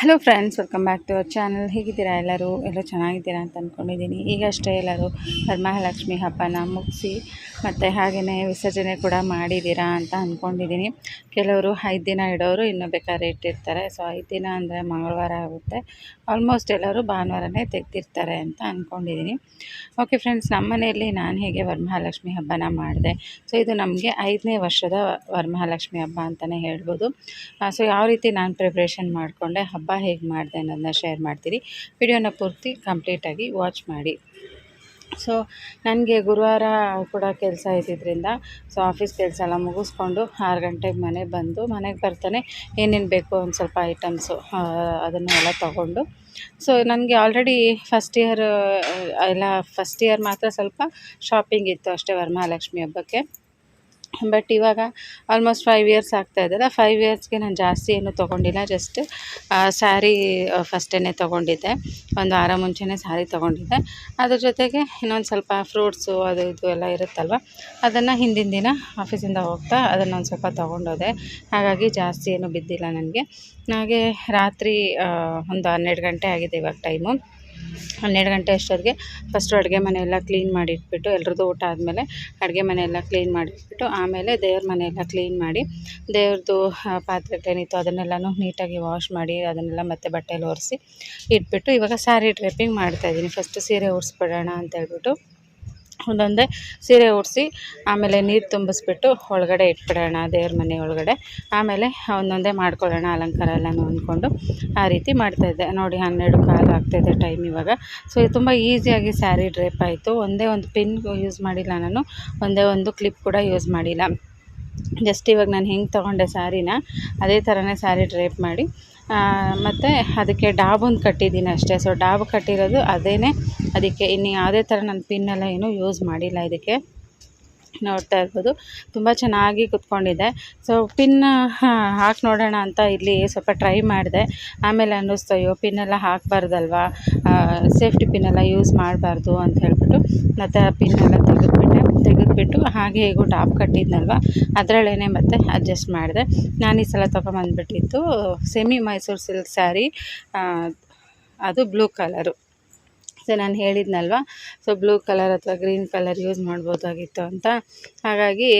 Hello friends welcome back to our channel ಹೇಗಿದ್ದೀರಾ ಎಲ್ಲರೂ? ಎಲ್ಲ ಚೆನ್ನಾಗಿದ್ದೀರಾ ಅಂತ ಅಂದ್ಕೊಂಡಿದ್ದೀನಿ ಈಗಷ್ಟೇ ಎಲ್ಲರೂ ವರಮಹಾಲಕ್ಷ್ಮಿ ಹಬ್ಬನ ಮುಗಿಸಿ ಮತ್ತು ಹಾಗೆಯೇ ವಿಸರ್ಜನೆ ಕೂಡ ಮಾಡಿದ್ದೀರಾ ಅಂತ ಅಂದ್ಕೊಂಡಿದ್ದೀನಿ ಕೆಲವರು ಐದು ದಿನ ಇಡೋರು ಇನ್ನೂ ಬೇಕಾದ್ರೆ ಇಟ್ಟಿರ್ತಾರೆ. ಸೊ ಐದು ದಿನ ಅಂದರೆ ಮಂಗಳವಾರ ಆಗುತ್ತೆ. ಆಲ್ಮೋಸ್ಟ್ ಎಲ್ಲರೂ ಭಾನುವಾರನೇ ತೆಗ್ದಿರ್ತಾರೆ ಅಂತ ಅಂದ್ಕೊಂಡಿದ್ದೀನಿ ಓಕೆ ಫ್ರೆಂಡ್ಸ್ ನಮ್ಮ ಮನೆಯಲ್ಲಿ ನಾನು ಹೇಗೆ ವರಮಹಾಲಕ್ಷ್ಮಿ ಹಬ್ಬನ ಮಾಡಿದೆ? ಸೊ ಇದು ನಮಗೆ ಐದನೇ ವರ್ಷದ ವರಮಹಾಲಕ್ಷ್ಮಿ ಹಬ್ಬ ಅಂತಲೇ ಹೇಳ್ಬೋದು. ಸೊ ಯಾವ ರೀತಿ ನಾನು ಪ್ರಿಪ್ರೇಷನ್ ಮಾಡಿಕೊಂಡೆ ಹಬ್ಬ ಹೇಗೆ ಮಾಡಿದೆ ಅನ್ನೋದನ್ನ ಶೇರ್ ಮಾಡ್ತೀನಿ ವಿಡಿಯೋನ ಪೂರ್ತಿ ಕಂಪ್ಲೀಟಾಗಿ ವಾಚ್ ಮಾಡಿ. ಸೊ ನನಗೆ ಗುರುವಾರ ಕೂಡ ಕೆಲಸ ಇದ್ದಿದ್ದರಿಂದ ಸೊ ಆಫೀಸ್ ಕೆಲಸ ಎಲ್ಲ ಮುಗಿಸ್ಕೊಂಡು ಆರು ಗಂಟೆಗೆ ಮನೆಗೆ ಬಂದು ಮನೆಗೆ ಬರ್ತಾನೆ. ಏನೇನು ಬೇಕು ಒಂದು ಸ್ವಲ್ಪ ಐಟಮ್ಸು ಅದನ್ನು ಎಲ್ಲ ತೊಗೊಂಡು. ಸೊ ನನಗೆ ಆಲ್ರೆಡಿ ಫಸ್ಟ್ ಇಯರ್ ಎಲ್ಲ ಫಸ್ಟ್ ಇಯರ್ ಮಾತ್ರ ಸ್ವಲ್ಪ ಶಾಪಿಂಗ್ ಇತ್ತು ಅಷ್ಟೇ ವರಮಹಾಲಕ್ಷ್ಮಿ ಹಬ್ಬಕ್ಕೆ. ಬಟ್ ಇವಾಗ ಆಲ್ಮೋಸ್ಟ್ ಫೈವ್ ಇಯರ್ಸ್ ಆಗ್ತಾ ಇದೆಯಲ್ಲ ಫೈವ್ ಇಯರ್ಸ್ಗೆ ನಾನು ಜಾಸ್ತಿ ಏನು ತೊಗೊಂಡಿಲ್ಲ. ಜಸ್ಟ್ ಸ್ಯಾರಿ ಫಸ್ಟೇ ತೊಗೊಂಡಿದ್ದೆ. ಒಂದು ವಾರ ಮುಂಚೆನೇ ಸ್ಯಾರಿ ತೊಗೊಂಡಿದ್ದೆ. ಅದ್ರ ಜೊತೆಗೆ ಇನ್ನೊಂದು ಸ್ವಲ್ಪ ಫ್ರೂಟ್ಸು ಅದು ಇದು ಎಲ್ಲ ಇರುತ್ತಲ್ವ? ಅದನ್ನು ಹಿಂದಿನ ದಿನ ಆಫೀಸಿಂದ ಹೋಗ್ತಾ ಅದನ್ನು ಒಂದು ಸ್ವಲ್ಪ ತೊಗೊಂಡೋದೆ. ಹಾಗಾಗಿ ಜಾಸ್ತಿ ಏನು ಬಿದ್ದಿಲ್ಲ ನನಗೆ. ಹಾಗೆ ರಾತ್ರಿ ಒಂದು ಹನ್ನೆರಡು ಗಂಟೆ ಆಗಿದೆ ಇವಾಗ ಟೈಮು ಹನ್ನೆರಡು ಗಂಟೆ ಅಷ್ಟೊತ್ತಿಗೆ ಫಸ್ಟು ಅಡುಗೆ ಮನೆಯೆಲ್ಲ ಕ್ಲೀನ್ ಮಾಡಿ ಇಟ್ಬಿಟ್ಟು ಎಲ್ರದ್ದು ಊಟ ಆದಮೇಲೆ ಅಡುಗೆ ಮನೆಯೆಲ್ಲ ಕ್ಲೀನ್ ಮಾಡಿಟ್ಬಿಟ್ಟು ಆಮೇಲೆ ದೇವ್ರ ಮನೆಯೆಲ್ಲ ಕ್ಲೀನ್ ಮಾಡಿ ದೇವ್ರದ್ದು ಪಾತ್ರೆಗಳೇನಿತ್ತು ಅದನ್ನೆಲ್ಲನೂ ನೀಟಾಗಿ ವಾಶ್ ಮಾಡಿ ಅದನ್ನೆಲ್ಲ ಮತ್ತೆ ಬಟ್ಟೆಲಿ ಒರೆಸಿ ಇಟ್ಬಿಟ್ಟು ಇವಾಗ ಸ್ಯಾರಿ ಡ್ರೆಪ್ಪಿಂಗ್ ಮಾಡ್ತಾಯಿದ್ದೀನಿ ಫಸ್ಟು ಸೀರೆ ಉಡ್ಸ್ಬಿಡೋಣ ಅಂತೇಳ್ಬಿಟ್ಟು ಒಂದೊಂದೇ ಸೀರೆ ಉಡಿಸಿ ಆಮೇಲೆ ನೀರು ತುಂಬಿಸ್ಬಿಟ್ಟು ಒಳಗಡೆ ಇಟ್ಬಿಡೋಣ ದೇವ್ರ ಮನೆ ಒಳಗಡೆ. ಆಮೇಲೆ ಒಂದೊಂದೇ ಮಾಡ್ಕೊಳ್ಳೋಣ, ಅಲಂಕಾರ ಎಲ್ಲನೂ ಅಂದ್ಕೊಂಡು ಆ ರೀತಿ ಮಾಡ್ತಾಯಿದ್ದೆ ನೋಡಿ, ಹನ್ನೆರಡು ಕಾಲು ಆಗ್ತಾಯಿದೆ ಟೈಮ್ ಇವಾಗ. ಸೊ, ಇದು ತುಂಬ ಈಸಿಯಾಗಿ ಸ್ಯಾರಿ ಡ್ರೇಪ್ ಆಯಿತು. ಒಂದೇ ಒಂದು ಪಿನ್ ಯೂಸ್ ಮಾಡಿಲ್ಲ ನಾನು. ಒಂದೇ ಒಂದು ಕ್ಲಿಪ್ ಕೂಡ ಯೂಸ್ ಮಾಡಿಲ್ಲ. ಜಸ್ಟ್ ಇವಾಗ ನಾನು ಹೆಂಗೆ ತೊಗೊಂಡೆ ಸ್ಯಾರಿನ, ಅದೇ ಥರನೇ ಸ್ಯಾರಿ ಡ್ರೇಪ್ ಮಾಡಿ ಮತ್ತು ಅದಕ್ಕೆ ಡಾಬೊಂದು ಕಟ್ಟಿದ್ದೀನಿ ಅಷ್ಟೇ. ಸೊ ಡಾಬ್ ಕಟ್ಟಿರೋದು ಅದೇ ಅದಕ್ಕೆ ಇನ್ನು ಯಾವುದೇ ಥರ ನಾನು ಪಿನ್ನೆಲ್ಲ ಏನೂ ಯೂಸ್ ಮಾಡಿಲ್ಲ ಇದಕ್ಕೆ. ನೋಡ್ತಾ ಇರ್ಬೋದು. ತುಂಬ ಚೆನ್ನಾಗಿ ಕುತ್ಕೊಂಡಿದೆ. ಸೊ ಪಿನ್ ಹಾಕಿ ನೋಡೋಣ ಅಂತ ಇಲ್ಲಿ ಸ್ವಲ್ಪ ಟ್ರೈ ಮಾಡಿದೆ. ಆಮೇಲೆ ಅನ್ನಿಸ್ತು, ಅಯ್ಯೋ ಪಿನ್ನೆಲ್ಲ ಹಾಕಬಾರ್ದಲ್ವಾ? ಸೇಫ್ಟಿ ಪಿನ್ನೆಲ್ಲ ಯೂಸ್ ಮಾಡಬಾರ್ದು ಅಂತ ಹೇಳ್ಬಿಟ್ಟು ಮತ್ತು ಆ ಪಿನ್ನೆಲ್ಲ ತೆಗೆದು ಹಾಗೆ ಹೇಗೂ ಟಾಪ್ ಕಟ್ಟಿದ್ನಲ್ವ, ಅದರಲ್ಲೇನೆ ಮತ್ತೆ ಅಡ್ಜಸ್ಟ್ ಮಾಡಿದೆ. ನಾನು ಈ ಸಲ ತೊಗೊಂಬಂದ್ಬಿಟ್ಟಿದ್ದು ಸೆಮಿ ಮೈಸೂರು ಸಿಲ್ಕ್ ಸ್ಯಾರಿ ಅದು ಬ್ಲೂ ಕಲರು ಸೊ ನಾನು ಹೇಳಿದ್ನಲ್ವ ಸೊ ಬ್ಲೂ ಕಲರ್ ಅಥವಾ ಗ್ರೀನ್ ಕಲರ್ ಯೂಸ್ ಮಾಡ್ಬೋದಾಗಿತ್ತು ಅಂತ. ಹಾಗಾಗಿ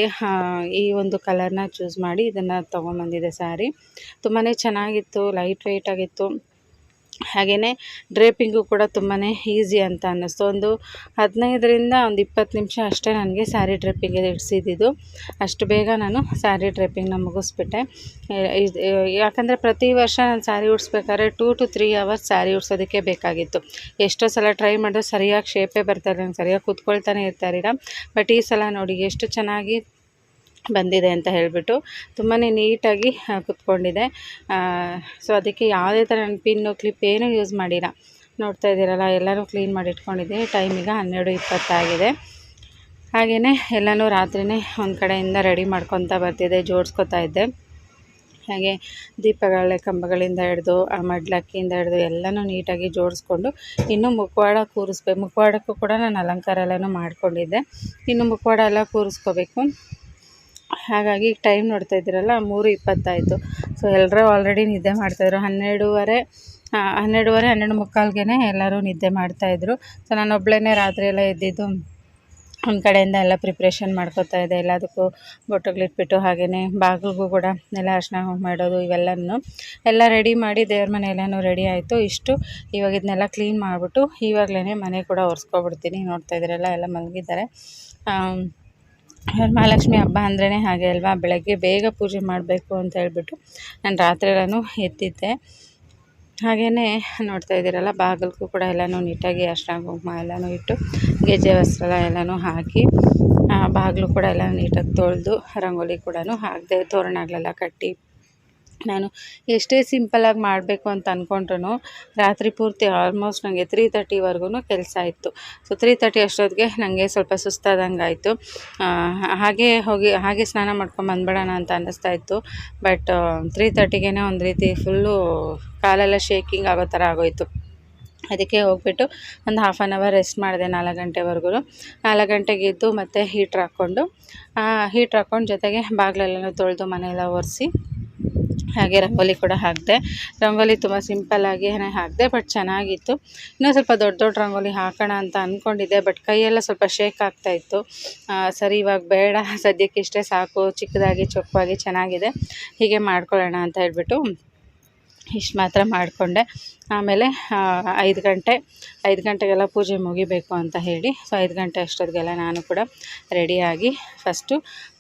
ಈ ಒಂದು ಕಲರ್ನ ಚೂಸ್ ಮಾಡಿ ಇದನ್ನು ತೊಗೊಂಬಂದಿದೆ ಸ್ಯಾರಿ ತುಂಬಾ ಚೆನ್ನಾಗಿತ್ತು ಲೈಟ್ ವೆಯ್ಟಾಗಿತ್ತು ಹಾಗೆಯೇ ಡ್ರೇಪಿಂಗು ಕೂಡ ತುಂಬಾ ಈಸಿ ಅಂತ ಅನ್ನಿಸ್ತು. ಒಂದು ಹದಿನೈದರಿಂದ ಒಂದು ಇಪ್ಪತ್ತು ನಿಮಿಷ ಅಷ್ಟೇ ನನಗೆ ಸ್ಯಾರಿ ಡ್ರೇಪಿಂಗ್ ಇಡಿಸಿದ್ದು ಅಷ್ಟು ಬೇಗ ನಾನು ಸ್ಯಾರಿ ಡ್ರೇಪಿಂಗ್ನ ಮುಗಿಸ್ಬಿಟ್ಟೆ. ಯಾಕಂದರೆ ಪ್ರತಿ ವರ್ಷ ನಾನು sari ಉಡಿಸ್ಬೇಕಾದ್ರೆ two to three hours sari ಉಡ್ಸೋದಕ್ಕೆ ಬೇಕಾಗಿತ್ತು. ಎಷ್ಟೋ ಸಲ ಟ್ರೈ ಮಾಡಿದ್ರು, ಸರಿಯಾಗಿ ಶೇಪೇ ಬರ್ತಾ ಸರಿಯಾಗಿ ಕೂತ್ಕೊಳ್ತಾನೆ ಇರ್ತಾರಿಲ್ಲ ಬಟ್ ಈ ಸಲ ನೋಡಿ, ಎಷ್ಟು ಚೆನ್ನಾಗಿ ಬಂದಿದೆ ಅಂತ ಹೇಳಿಬಿಟ್ಟು ತುಂಬಾ ನೀಟಾಗಿ ಕುತ್ಕೊಂಡಿದೆ. ಸೊ ಅದಕ್ಕೆ ಯಾವುದೇ ಥರ ನಾನು ಪಿನ್ನು, ಕ್ಲಿಪ್ ಏನೂ ಯೂಸ್ ಮಾಡಿಲ್ಲ. ನೋಡ್ತಾ ಇದ್ದೀರಲ್ಲ, ಎಲ್ಲನೂ ಕ್ಲೀನ್ ಮಾಡಿ ಇಟ್ಕೊಂಡಿದ್ದೀನಿ ಟೈಮ್ ಈಗ ಹನ್ನೆರಡು ಇಪ್ಪತ್ತಾಗಿದೆ. ಹಾಗೆಯೇ ಎಲ್ಲನೂ ರಾತ್ರಿಯೇ ಒಂದು ಕಡೆಯಿಂದ ರೆಡಿ ಮಾಡ್ಕೊತಾ ಬರ್ತಿದ್ದೆ, ಜೋಡಿಸ್ಕೊತಾ ಇದ್ದೆ. ಹಾಗೆ ದೀಪಗಳ ಕಂಬಗಳಿಂದ ಹಿಡ್ದು, ಆ, ಮಡ್ಲಕ್ಕಿಯಿಂದ ಹಿಡ್ದು ಎಲ್ಲನೂ ನೀಟಾಗಿ ಜೋಡಿಸ್ಕೊಂಡು ಇನ್ನು ಮುಖವಾಡ ಕೂರಿಸ್ಬೇಕು ಮುಖವಾಡಕ್ಕೂ ಕೂಡ ನಾನು ಅಲಂಕಾರ ಎಲ್ಲನೂ ಮಾಡಿಕೊಂಡಿದ್ದೆ. ಇನ್ನು ಮುಖವಾಡ ಎಲ್ಲ ಕೂರಿಸ್ಕೋಬೇಕು. ಹಾಗಾಗಿ ಟೈಮ್ ನೋಡ್ತಾ ಇದ್ದೀರಲ್ಲ, ಮೂರು ಇಪ್ಪತ್ತಾಯಿತು. ಸೊ ಎಲ್ಲರೂ ಆಲ್ರೆಡಿ ನಿದ್ದೆ ಮಾಡ್ತಾಯಿದ್ರು ಹನ್ನೆರಡೂವರೆ ಹನ್ನೆರಡುವರೆ, ಹನ್ನೆರಡು ಮುಕ್ಕಾಲ್ಗೆ ಎಲ್ಲರೂ ನಿದ್ದೆ ಮಾಡ್ತಾಯಿದ್ರು ಸೊ ನಾನು ಒಬ್ಬಳೇ ರಾತ್ರಿ ಎಲ್ಲ ಎದ್ದಿದ್ದು, ಒಂದು ಕಡೆಯಿಂದ ಎಲ್ಲ ಪ್ರಿಪ್ರೇಷನ್ ಮಾಡ್ಕೋತಾ ಇದ್ದೆ. ಎಲ್ಲದಕ್ಕೂ ಬೊಟ್ಟುಗಳಿಟ್ಬಿಟ್ಟು ಹಾಗೆಯೇ ಬಾಗಿಲಿಗೂ ಕೂಡ ಎಲ್ಲ ಅರ್ಶಿನ ಮಾಡೋದು ಇವೆಲ್ಲನೂ ಎಲ್ಲ ರೆಡಿ ಮಾಡಿ ದೇವ್ರ ಮನೆ ಎಲ್ಲನೂ ರೆಡಿ ಆಯಿತು. ಇಷ್ಟು ಇವಾಗ ಇದನ್ನೆಲ್ಲ ಕ್ಲೀನ್ ಮಾಡಿಬಿಟ್ಟು ಇವಾಗಲೇ ಮನೆ ಕೂಡ ಒರೆಸ್ಕೊಬಿಡ್ತೀನಿ. ನೋಡ್ತಾ ಇದ್ದೀರಲ್ಲ, ಎಲ್ಲ ಮಲಗಿದ್ದಾರೆ. ವರಮಹಾಲಕ್ಷ್ಮಿ ಹಬ್ಬ ಅಂದ್ರೇ ಹಾಗೆ ಅಲ್ವಾ? ಬೆಳಗ್ಗೆ ಬೇಗ ಪೂಜೆ ಮಾಡಬೇಕು ಅಂತ ಹೇಳ್ಬಿಟ್ಟು ನಾನು ರಾತ್ರಿ ಎಲ್ಲನೂ ಎತ್ತಿದ್ದೆ. ಹಾಗೆಯೇ ನೋಡ್ತಾ ಇದ್ದೀರಲ್ಲ, ಬಾಗಿಲಿಗೂ ಕೂಡ ಎಲ್ಲನೂ ನೀಟಾಗಿ ಅರ್ಶನ ಕುಂಕುಮ ಎಲ್ಲನೂ ಇಟ್ಟು, ಗೆಜ್ಜೆ ವಸ್ತ್ರ ಎಲ್ಲನೂ ಹಾಕಿ ಬಾಗಿಲು ಕೂಡ ಎಲ್ಲ ನೀಟಾಗಿ ತೊಳೆದು, ರಂಗೋಲಿ ಕೂಡ ಹಾಕಿದೆ, ತೋರಣಗಳೆಲ್ಲ ಕಟ್ಟಿ ನಾನು ಎಷ್ಟೇ ಸಿಂಪಲ್ಲಾಗಿ ಮಾಡಬೇಕು ಅಂತ ಅಂದ್ಕೊಂಡ್ರು ರಾತ್ರಿ ಪೂರ್ತಿ ಆಲ್ಮೋಸ್ಟ್ ನನಗೆ ತ್ರೀ ತರ್ಟಿವರೆಗೂ ಕೆಲಸ ಇತ್ತು ಸೊ ತ್ರೀ ತರ್ಟಿ ಅಷ್ಟೊತ್ತಿಗೆ ನನಗೆ ಸ್ವಲ್ಪ ಸುಸ್ತಾದಂಗೆ ಆಯಿತು. ಹಾಗೆ ಹೋಗಿ, ಹಾಗೆ ಸ್ನಾನ ಮಾಡ್ಕೊಂಡು ಬಂದ್ಬಿಡೋಣ ಅಂತ ಅನ್ನಿಸ್ತಾ ಇತ್ತು. ಬಟ್ ತ್ರೀ ತರ್ಟಿಗೆ ಒಂದು ರೀತಿ ಫುಲ್ಲು ಕಾಲೆಲ್ಲ ಶೇಕಿಂಗ್ ಆಗೋ ಥರ ಆಗೋಯಿತು. ಅದಕ್ಕೆ ಹೋಗ್ಬಿಟ್ಟು ಒಂದು ಹಾಫ್ ಆನ್ ಅವರ್ ರೆಸ್ಟ್ ಮಾಡಿದೆ ನಾಲ್ಕು ಗಂಟೆವರೆಗೂ ನಾಲ್ಕು ಗಂಟೆಗೆ ಇದ್ದು ಮತ್ತು ಹೀಟ್ರ್ ಹಾಕ್ಕೊಂಡು ಹೀಟ್ರ್ ಹಾಕ್ಕೊಂಡು ಜೊತೆಗೆ ಬಾಗಿಲೆಲ್ಲನೂ ತೊಳೆದು ಮನೆಯೆಲ್ಲ ಒರೆಸಿ ಹಾಗೆ ರಂಗೋಲಿ ಕೂಡ ಹಾಕಿದೆ. ರಂಗೋಲಿ ತುಂಬ ಸಿಂಪಲ್ಲಾಗಿ ಹಾಕಿದೆ ಬಟ್ ಚೆನ್ನಾಗಿತ್ತು. ಇನ್ನೂ ಸ್ವಲ್ಪ ದೊಡ್ಡ ದೊಡ್ಡ ರಂಗೋಲಿ ಹಾಕೋಣ ಅಂತ ಅಂದ್ಕೊಂಡಿದ್ದೆ ಬಟ್ ಕೈಯೆಲ್ಲ ಸ್ವಲ್ಪ ಶೇಕ್ ಆಗ್ತಾಯಿತ್ತು ಸರಿ, ಇವಾಗ ಬೇಡ. ಸದ್ಯಕ್ಕೆ ಇಷ್ಟೇ ಸಾಕು. ಚಿಕ್ಕದಾಗಿ ಚೊಕ್ಕವಾಗಿ ಚೆನ್ನಾಗಿದೆ. ಹೀಗೆ ಮಾಡ್ಕೊಳ್ಳೋಣ ಅಂತ ಹೇಳ್ಬಿಟ್ಟು ಇಷ್ಟು ಮಾತ್ರ ಮಾಡಿಕೊಂಡೆ. ಆಮೇಲೆ ಐದು ಗಂಟೆ, ಐದು ಗಂಟೆಗೆಲ್ಲ ಪೂಜೆ ಮುಗಿಬೇಕು ಅಂತ ಹೇಳಿ, ಸೊ ಐದು ಗಂಟೆ ಅಷ್ಟೊತ್ತಿಗೆಲ್ಲ ನಾನು ಕೂಡ ರೆಡಿಯಾಗಿ ಫಸ್ಟು